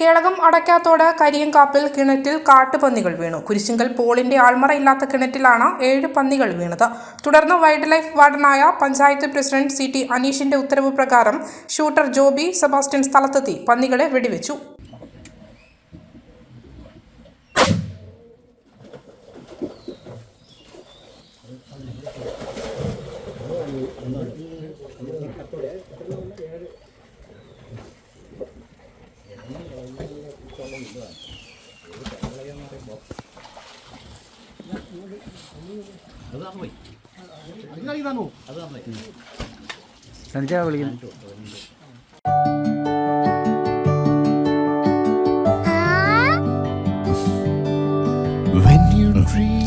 കേളകം അടയ്ക്കാത്തോട് കരിയങ്കാപ്പിൽ കിണറ്റിൽ കാട്ടുപന്നികൾ വീണു. കുരിശിങ്കൽ പോളിന്റെ ആൾമറ ഇല്ലാത്ത കിണറ്റിലാണ് ഏഴ് പന്നികൾ വീണത്. തുടർന്ന് വൈൽഡ് ലൈഫ് വാർഡനായ പഞ്ചായത്ത് പ്രസിഡന്റ് സി ടി അനീഷിന്റെ ഉത്തരവ് പ്രകാരം ഷൂട്ടർ ജോബി സെബാസ്റ്റ്യൻ സ്ഥലത്തെത്തി പന്നികളെ വെടിവെച്ചു. സനിച്ചാ വിളിക്കുന്നു When you dream